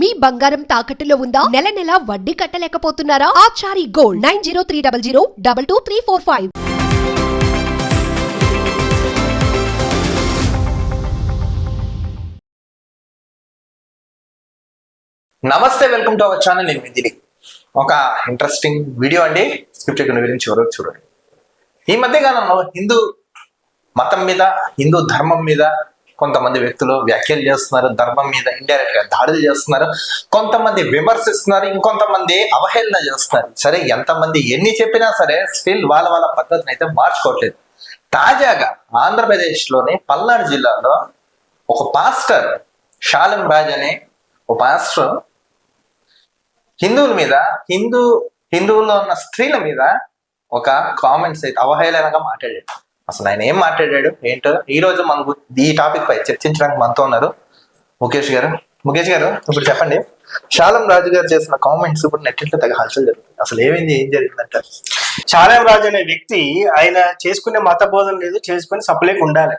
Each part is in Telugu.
మీ బంగారం తాకట్టులో ఉందా? నెల నెల వడ్డీ కట్టలేకపోతున్నారా? Achari gold nine zero three double zero double two three four five. నమస్తే వెల్కమ్ టు అవర్ ఛానల్. నేను విధిని ఒక ఇంట్రెస్టింగ్ వీడియో అండి. స్క్రిప్ట్ గురించి ఎవరో చూడండి. ఈ మధ్య కాలంలో హిందూ మతం మీద హిందూ ధర్మం మీద కొంతమంది వ్యక్తులు వ్యాఖ్యలు చేస్తున్నారు ధర్మం మీద ఇండైరెక్ట్గా దాడులు చేస్తున్నారు కొంతమంది విమర్శిస్తున్నారు ఇంకొంతమంది అవహేళన చేస్తున్నారు. సరే ఎంతమంది ఎన్ని చెప్పినా సరే స్టిల్ వాళ్ళ వాళ్ళ పద్ధతిని అయితే మార్చుకోవట్లేదు. తాజాగా ఆంధ్రప్రదేశ్లోని పల్నాడు జిల్లాలో ఒక పాస్టర్ షాలం రాజ్ అనే ఒక పాస్టర్ హిందువుల మీద హిందూ హిందువుల్లో ఉన్న స్త్రీల మీద ఒక కామెంట్స్ అయితే అవహేళనగా మాట్లాడాడు. అసలు ఆయన ఏం మాట్లాడాడు? ఏంటో? ఈ రోజు మన ఈ టాపిక్ పై చర్చించడానికి మనతో ఉన్నారు ముఖేష్ గారు. ముఖేష్ గారు ఇప్పుడు చెప్పండి. శాలం రాజు గారు చేసిన కామెంట్స్ ఇప్పుడు నెట్టింట్లో తగ్గ హల్చల్ జరుగుతుంది. అసలు ఏమైంది? ఏం జరిగిందంటే చాలం రాజు అనే వ్యక్తి ఆయన చేసుకునే మత బోధన లేదు చేసుకుని సప్లైకి ఉండాలి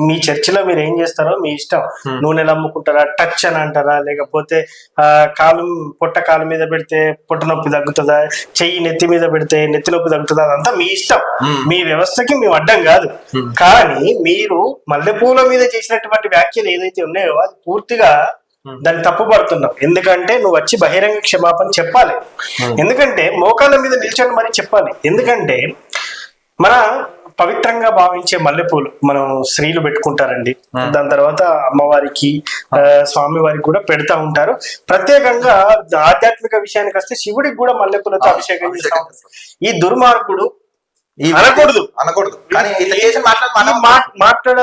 మీ చర్చిలో మీరు ఏం చేస్తారో మీ ఇష్టం Hmm. నూనెలు అమ్ముకుంటారా టచ్ అని అంటారా లేకపోతే ఆ, కాలు పొట్ట కాలు మీద పెడితే పొట్ట నొప్పి తగ్గుతుందా చెయ్యి నెత్తి మీద పెడితే నెత్తి నొప్పి తగ్గుతుందా అదంతా మీ ఇష్టం Hmm. మీ వ్యవస్థకి మేము అడ్డం కాదు Hmm. కానీ మీరు మల్లెపూల మీద చేసినటువంటి వ్యాఖ్యలు ఏదైతే ఉన్నాయో అది పూర్తిగా Hmm. దాన్ని తప్పు పడుతున్నావు ఎందుకంటే నువ్వు వచ్చి బహిరంగ క్షమాపణ చెప్పాలి. Hmm. ఎందుకంటే మోకాళ్ళ మీద నిల్చొని మరి చెప్పాలి. ఎందుకంటే మన పవిత్రంగా భావించే మల్లెపూలు మనం స్త్రీలు పెట్టుకుంటారండి. Hmm. దాని తర్వాత అమ్మవారికి స్వామి వారికి కూడా పెడతా ఉంటారు. ప్రత్యేకంగా ఆధ్యాత్మిక విషయానికి వస్తే శివుడికి కూడా మల్లెపూలతో అభిషేకం చేస్తా ఉంటారు. ఈ దుర్మార్గుడు అనకూడదు. అనకూడదు కానీ ఇట్లా చేసిన మాటలు ఈ మనం మా- మాట్లాడ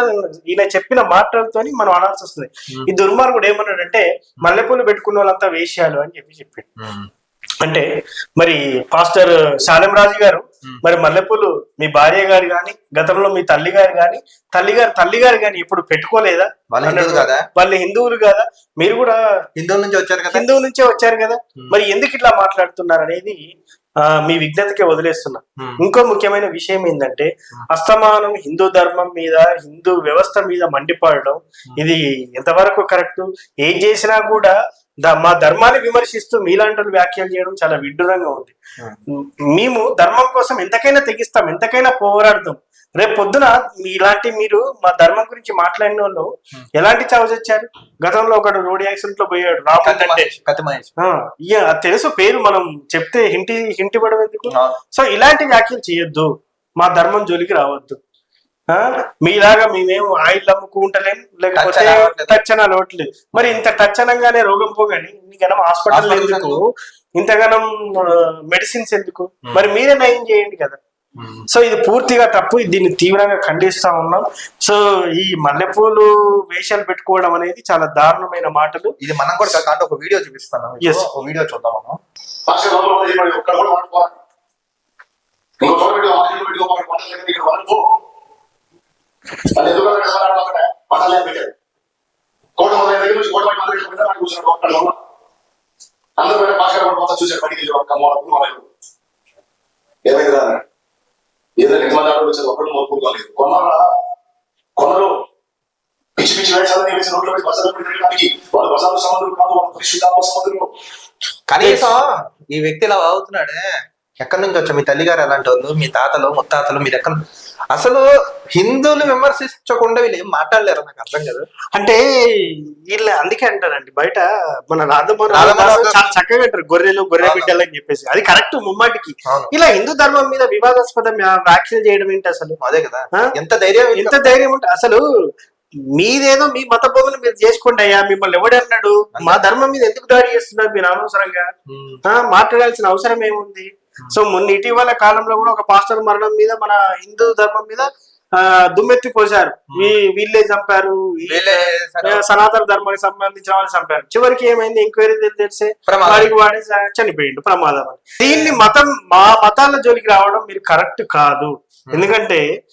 ఈయన చెప్పిన మాటలతోని మనం అనాల్సి వస్తుంది. ఈ దుర్మార్గుడు ఏమన్నాడంటే మల్లెపూలు పెట్టుకున్న వాళ్ళంతా వేషాలు అని చెప్పి చెప్పాడు. అంటే మరి పాస్టర్ శాలం రాజు గారు. మరి మల్లెపూలు మీ భార్య గారు గాని గతంలో మీ తల్లి గారు గాని తల్లి గారు తల్లి గారు గాని ఇప్పుడు పెట్టుకోలేదా వాళ్ళు హిందువులు కదా వాళ్ళు హిందువులు కదా మీరు కూడా హిందువుల నుంచి వచ్చారు కదా హిందువు నుంచే వచ్చారు కదా. మరి ఎందుకు ఇట్లా మాట్లాడుతున్నారు అనేది మీ విజ్ఞతకే వదిలేస్తున్నా. ఇంకో ముఖ్యమైన విషయం ఏంటంటే అస్తమానం హిందూ ధర్మం మీద హిందూ వ్యవస్థ మీద మండిపడడం ఇది ఎంతవరకు కరెక్ట్? ఏం చేసినా కూడా మా ధర్మాన్ని విమర్శిస్తూ మీలాంటి వ్యాఖ్యలు చేయడం చాలా విడ్డూరంగా ఉంది. మేము ధర్మం కోసం ఎంతకైనా తెగిస్తాం ఎంతకైనా పోరాడతాం. రేపు పొద్దున ఇలాంటి మీరు మా ధర్మం గురించి మాట్లాడిన వాళ్ళు ఎలాంటి చావు చచ్చారు గతంలో ఒకడు రోడ్ యాక్సిడెంట్లో పోయాడు తెలుసు పేరు మనం చెప్తే హింటి హింటి పడడం ఎందుకు? ఆ. సో ఇలాంటి వ్యాఖ్యలు చేయొద్దు. మా ధర్మం జోలికి రావద్దు. మీలాగా మేమేం ఆయిల్ అమ్ముకుంటలేం లేకపోతే అని అలవట్లేదు మరి ఇంత టచ్ అనగానే రోగం పోగాని ఇంతగానం హాస్పిటల్ హాస్పిటల్ ఎందుకు? ఇంతగానం మెడిసిన్స్ ఎందుకు. మరి మీరే నయం చేయండి కదా. సో ఇది పూర్తిగా తప్పు. దీన్ని తీవ్రంగా ఖండిస్తా ఉన్నాం. సో ఈ మల్లెపూలు వేషాలు పెట్టుకోవడం అనేది చాలా దారుణమైన మాటలు. ఇది మనం కూడా కాదు ఒక వీడియో చూపిస్తాను. ఒక వీడియో చూద్దాం మనం. ఇంకో చోట పెట్టి ఆ చోట పెట్టి ఒక పంట దగ్గర ఇక్కడ వాడుకో అది ఎందుకు అక్కడ పెట్టారు. కోట దగ్గర నుంచి కోట మంది కూర్చున్నాడు అందరూ పెట్టే భాష కూడా మొత్తం చూశారు. పనికి వెళ్ళి ఒక్క మూలకు మొదలు ఏమైంది రా అన్నాడు. ఏదో ఇంటి మంది ఆటో వచ్చారు. ఒక్కడు మోపుకోలేదు కొన్నారా కొనరు పిచ్చి పిచ్చి వేషాలని వేసి రోడ్లో పెట్టి బస్సులు పెట్టి తిరగడానికి వాళ్ళు బస్సాలు సముద్రం కాదు వాళ్ళు పరిశుద్ధాత్మ సముద్రం కనీసం ఈ వ్యక్తి ఇలా అవుతున్నాడే. ఎక్కడి నుంచి వచ్చా మీ తల్లిగారు ఎలాంటి వాళ్ళు? మీ తాతలు ముత్తాతలు మీరు ఎక్కడ? అసలు హిందువులు విమర్శించకుండా వీళ్ళు ఏం మాట్లాడలేరు నాకు అర్థం కదా. అంటే వీళ్ళు అందుకే అంటారండి. బయట మన రాధమోహన్ చాలా చక్కగా అంటారు గొర్రెలు గొర్రె. బిడ్డలు అని చెప్పేసి. అది కరెక్ట్ ముమ్మాటికి. ఇలా హిందూ ధర్మం మీద వివాదాస్పద వ్యా- వ్యాఖ్యలు చేయడం ఏంటి అసలు? అదే కదా? ఎంత ధైర్యం? ఎంత ధైర్యం ఉంటే అసలు మీదేదో మీ మత బోధన మీరు చేసుకోండి అయ్యా. మిమ్మల్ని ఎవడన్నాడు మా ధర్మం మీద ఎందుకు దాడి చేస్తున్నారు మీరు అనవసరంగా మాట్లాడాల్సిన అవసరం ఏముంది? సో మొన్న ఇటీవల కాలంలో కూడా ఒక పాస్టర్ మరణం మీద మన హిందూ ధర్మం మీద దుమ్మెత్తి పోశారు వీళ్ళే చంపారు. సనాతన ధర్మానికి సంబంధించిన వాళ్ళు చంపారు. చివరికి ఏమైంది? ఎంక్వైరీ తెలిసే. వాడికి వాడే చనిపోయిండు. ప్రమాదం. దీన్ని మతం మా మతాల జోలికి రావడం మీరు కరెక్ట్ కాదు. ఎందుకంటే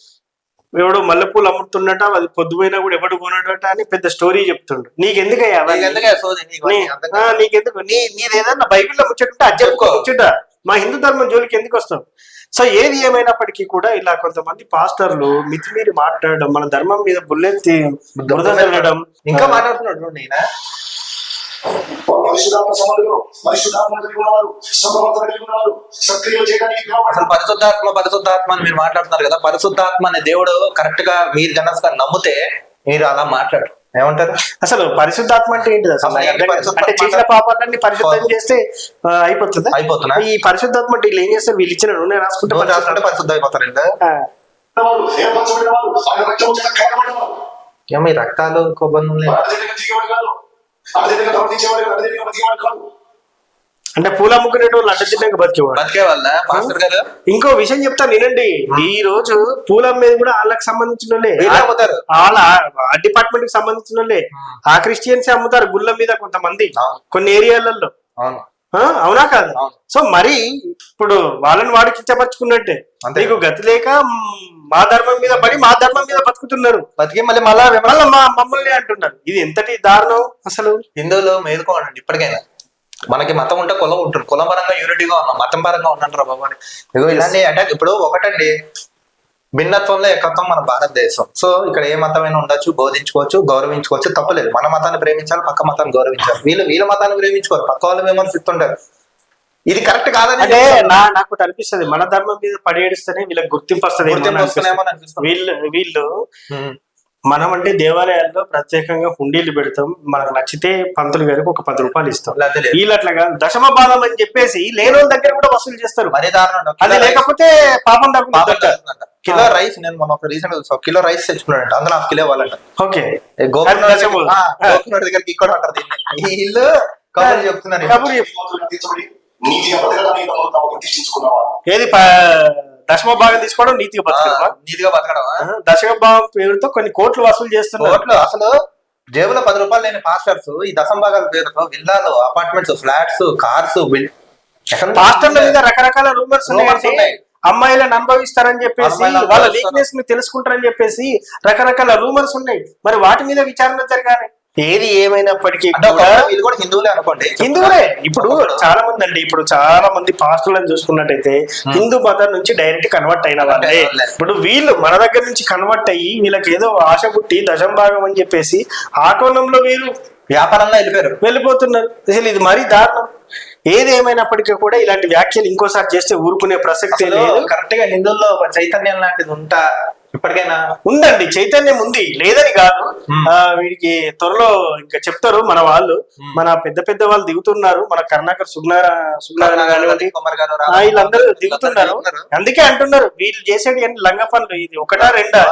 ఎవడు మల్లెపూలు అమ్ముతున్నట అది పొద్దుపోయినా కూడా ఎవడు కొనడట అని పెద్ద స్టోరీ చెప్తుండు. నీకెందుకయ్యా. నీకెందుకు? నీ నీదేదన్నా బైబిల్లో ముచ్చటుంటే అది చెప్పుకో. ముచ్చట. మా హిందూ ధర్మం జోలికి ఎందుకు వస్తాం? సో ఏది ఏమైనప్పటికీ కూడా ఇలా కొంతమంది పాస్టర్లు మితిమీరి మాట్లాడడం మన ధర్మం మీద బుల్లెత్తి బురద చల్లడం ఇంకా మాట్లాడుతున్నాడు కలిగి సమర్థత కలిగి చేయడానికి అసలు. పరిశుద్ధాత్మ పరిశుద్ధాత్మ అని మీరు మాట్లాడుతున్నారు కదా పరిశుద్ధాత్మ అనే దేవుడు కరెక్ట్గా మీరు గనక నమ్మితే మీరు అలా మాట్లాడు ఏమంటారు? అసలు పరిశుద్ధాత్మ అంటే అసలు? ఏంటి అంటే చేసిన? పాపాలన్నీ పరిశుద్ధం చేస్తే అయిపోతుందా? అయిపోతున్నా. ఈ పరిశుద్ధాత్మ అంటే వీళ్ళు ఏం చేస్తారు? వీళ్ళు ఇచ్చిన నూనె రాసుకుంటే రాసుకుంటే పరిశుద్ధ అయిపోతారండి ఏమో ఈ రక్తాలు కొబ్బరి అంటే పూల అమ్ముకునేటోళ్ళు అడ్డ చిన్నగా బతికేవాడు బతికే వాళ్ళ పాస్టర్ గారు? ఇంకో విషయం చెప్తా వినండి. ఈ రోజు పూలం మీద కూడా వాళ్ళకి సంబంధించిన వాళ్ళే. అమ్ముతారు. వాళ్ళ ఆ డిపార్ట్మెంట్కి సంబంధించిన వాళ్ళే. ఆ క్రిస్టియన్స్ అమ్ముతారు గుళ్ళ మీద కొంతమంది. కొన్ని ఏరియాలలో. అవును. ఆ, అవునా కాదు. సో మరి ఇప్పుడు వాళ్ళని వాడికి ఇచ్చపరుచుకున్నట్టే అంతే. నీకు గతి లేక మ్, ధర్మం మీద పడి మా ధర్మం మీద బతుకుతున్నారు. బతికి మళ్ళీ మళ్ళా మమ్మల్ని అంటున్నారు. ఇది ఎంతటి దారుణం అసలు? హిందువులు మేలుకోండి ఇప్పటికైనా. మనకి మతం ఉంటే కులం ఉంటుంది. కులం పరంగా యూనిటీగా ఉన్నాం. మతం పరంగా ఉన్నాను రా బాబు అని. ఇదిగో ఇలాంటి అటాక్. ఇప్పుడు ఒకటండి. భిన్నత్వంలో ఏకత్వం మన భారతదేశం. సో ఇక్కడ ఏ మతమైనా ఉండొచ్చు బోధించుకోవచ్చు గౌరవించుకోవచ్చు తప్పలేదు. మన మతాన్ని ప్రేమించాలి పక్క మతాన్ని గౌరవించాలి. వీళ్ళు వీళ్ళ మతాన్ని ప్రేమించుకోరు. పక్క వాళ్ళు విమర్శిస్తుంటారు ఇది కరెక్ట్ కాదని అంటే నా నాకు అనిపిస్తుంది. మన ధర్మం మీద పడేడిస్తేనే వీళ్ళకి గుర్తింపు వస్తుంది. వీళ్ళు వీళ్ళు. మనం అంటే దేవాలయాల్లో ప్రత్యేకంగా హుండీలు పెడతాం. మనకు నచ్చితే పంతులు గారికి ఒక పది రూపాయలు ఇస్తాం. వీళ్ళు అట్లా కాదు. దశమ భాగం అని చెప్పేసి లేని వాళ్ళ దగ్గర కూడా వసూలు చేస్తారు. అది లేకపోతే పాపం తగ్గుతుంది. కిలో రైస్ నేను మొన్న ఒక రీసెంట్ కిలో రైస్ తెచ్చుకున్నాడంట. అందులో హాఫ్ కిలో ఇవ్వాలంట. ఓకే. గోకుల్ దగ్గరికి ఇక్కడ అంటారు దీన్ని. కబుర్లు చెప్తున్నారు. ఏది దశమ భాగం తీసుకోవడం నీతిగా ఆ, బతకడమా? నీతిగా బతకడం? దశమ భాగం పేరుతో కొన్ని కోట్లు వసూలు చేస్తున్నారు. కోట్లు? అసలు జేబులో పది రూపాయలు లేని పాస్టర్స్ ఈ దశంభాగాల పేరుతో విల్లాలు అపార్ట్మెంట్స్ ఫ్లాట్స్ కార్స్ పాస్టర్ల మీద రకరకాల రూమర్స్ ఉన్నాయి. అమ్మాయిలను అనుభవిస్తారని చెప్పేసి వాళ్ళ. వీక్నెస్ని తెలుసుకుంటారని చెప్పేసి రకరకాల రూమర్స్ ఉన్నాయి. మరి వాటి మీద విచారణ జరగాలి. ఏది ఏమైనప్పటికీ వీళ్ళు కూడా హిందువులే అనుకోండి. హిందువులే. ఇప్పుడు చాలా మంది అండి ఇప్పుడు చాలా మంది పాస్టర్లను చూసుకున్నట్టయితే హిందూ మతం నుంచి డైరెక్ట్ కన్వర్ట్ అయిన వాళ్ళే. ఇప్పుడు వీళ్ళు మన దగ్గర నుంచి కన్వర్ట్ అయ్యి వీళ్ళకి ఏదో ఆశ పుట్టి దశం భాగం అని చెప్పేసి ఆ కోణంలో వీరు వ్యాపారంలో వెళ్ళిపోయారు. వెళ్ళిపోతున్నారు. అసలు ఇది మరీ దారుణం. ఏది ఏమైనప్పటికీ కూడా ఇలాంటి వ్యాఖ్యలు ఇంకోసారి చేస్తే ఊరుకునే ప్రసక్తే లేదు. కరెక్ట్గా హిందువుల్లో చైతన్యం లాంటిది ఉంటా ఇప్పటికైనా? ఉందండి చైతన్యం ఉంది. లేదని కాదు. వీడికి త్వరలో ఇంకా చెప్తారు మన వాళ్ళు. మన పెద్ద పెద్ద వాళ్ళు దిగుతున్నారు. మన కర్ణాకర్ సుగ్నార సుగ్నారాయణ వీళ్ళందరూ దిగుతున్నారు. అందుకే అంటున్నారు వీళ్ళు చేసేది ఏంటి? లంగ పనులు. ఇది ఒకటా రెండా?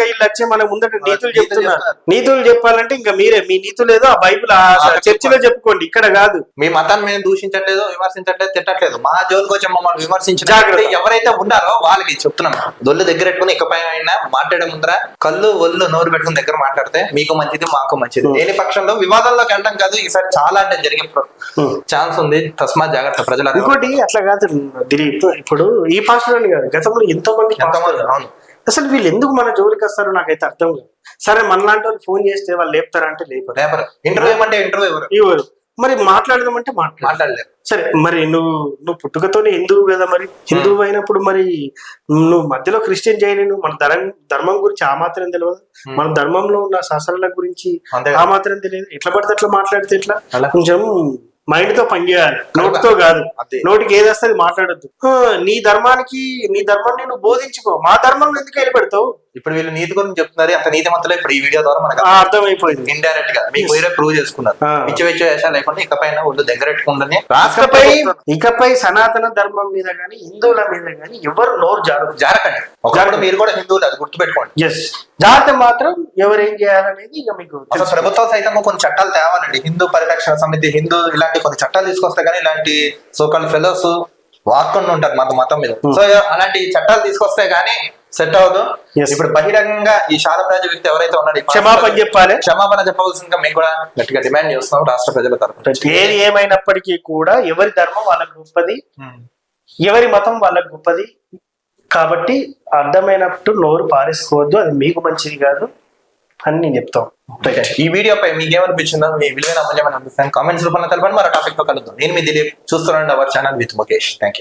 వీళ్ళు వచ్చి మన ముందట నీతులు చెప్తున్నారు. నీతులు చెప్పాలంటే ఇంకా మీరే మీ నీతులు ఏదో ఆ బైబిల్ ఆ చర్చిలో చెప్పుకోండి. ఇక్కడ కాదు. మీ మతాన్ని మేము దూషించట్లేదు విమర్శించట్లేదు తిట్టట్లేదు. మా జోలికి వచ్చి మమ్మల్ని విమర్శించిన జాగ్రత్త. ఎవరైతే ఉన్నారో వాళ్ళకి చెప్తున్నాం. దొల్లు దగ్గర పెట్టుకుని ఇకపై అయినా మాట్లాడే ముందర కళ్ళు ఒళ్ళు నోరు పెట్టుకుని దగ్గర మాట్లాడితే మీకు మంచిది మాకు మంచిది. లేని పక్షంలో వివాదంలోకి వెళ్ళడం కాదు ఈసారి చాలా అంటే జరిగే Hmm. ఛాన్స్ ఉంది. తస్మా జాగ్రత్త ప్రజల ఇంకోటి అట్లా కాదు దిలీప్. ఇప్పుడు ఈ పాస్టర్ అని కాదు గతంలో ఎంతో మంది పాస్టర్లు. అవును. అసలు వీళ్ళు ఎందుకు మన జోలికి వస్తారో నాకైతే అర్థం కాదు. సరే మనలాంటి వాళ్ళు ఫోన్ చేస్తే వాళ్ళు లేపుతారంటే లేపరు. రేపర్ ఇంటర్వ్యూ ఏమంటే ఇంటర్వ్యూ ఎవరు ఇవ్వరు. మరి మాట్లాడదామంటే మాట్లాడాలి. మాట్లాడలేరు సరే మరి నువ్వు నువ్వు పుట్టుకతోనే హిందువు కదా మరి? హిందువు అయినప్పుడు మరి నువ్వు మధ్యలో క్రిస్టియన్ చేయలేను మన ధర్మం ధర్మం గురించి ఆ మాత్రం తెలియదు మన ధర్మంలో ఉన్న శాస్త్రాల గురించి ఆ మాత్రం తెలియదు ఎట్లా పడితే అట్లా మాట్లాడితే ఎట్లా. కొంచెం మైండ్తో పని చేయాలి. నోటితో కాదు. అదే. నోటికి ఏది వస్తుంది మాట్లాడొద్దు. నీ ధర్మానికి నీ ధర్మాన్ని నువ్వు బోధించుకో. మా ధర్మం ఎందుకు వెళ్ళి పెడతావు ఇప్పుడు వీళ్ళు నీతి గురించి చెప్తున్నారు అంత నీతి మంతులు ఇప్పుడు ఈ వీడియో ద్వారా మనకు అర్థమైపోయింది. ఇండైరెక్ట్గా మీకు మీరే ప్రూవ్ చేసుకున్నారు. పిచ్చి పిచ్చి వేషాలు లేకుండా ఇకపైన ఒళ్ళు దగ్గర పెట్టుకుందని ఇకపై ఇకపై సనాతన ధర్మం మీద గాని హిందువుల మీద గాని ఎవరు నోరు జారు జారకండి. ఒకప్పుడు మీరు కూడా హిందువులు అది గుర్తుపెట్టుకోండి. ఎస్ జాగ్రత్త మాత్రం ఎవరు ఏం చేయాలనేది ఇక మీకు. ప్రభుత్వం సైతం కొన్ని చట్టాలు తేవాలండి. హిందూ పరిరక్షణ సమితి హిందూ ఇలాంటి కొన్ని చట్టాలు తీసుకొస్తే కానీ ఇలాంటి సోకాల్ ఫెలోస్ వాక్కుండా ఉంటారు మత మతం మీద సో అలాంటి చట్టాలు తీసుకొస్తే గానీ సెట్ Yes. ఇప్పుడు బహిరంగంగా ఈ శాలం రాజు వ్యక్తి ఎవరైతే ఉన్నాడు క్షమాపణ చెప్పాలి. క్షమాపణ చెప్పవలసిందిగా మేము కూడా గట్టిగా డిమాండ్ చేస్తున్నాం రాష్ట్ర ప్రజల తరఫున ఏది ఏమైనప్పటికీ కూడా ఎవరి ధర్మం వాళ్ళకి గొప్పది ఎవరి మతం వాళ్ళకి గొప్పది. కాబట్టి అర్థమైనట్టు నోరు పారేసుకోవద్దు అది మీకు మంచిది కాదు అని నేను చెప్తాం ఈ వీడియోపై మీకు ఏమనిపించిందో మీ విలువైన అమూల్యమైన అభిప్రాయం కామెంట్స్ రూపంలో తెలపండి. మరో టాపిక్తో కలుద్దాం. నేను మీ Dilip చూస్తున్నాండి our channel with Mukesh. Thank you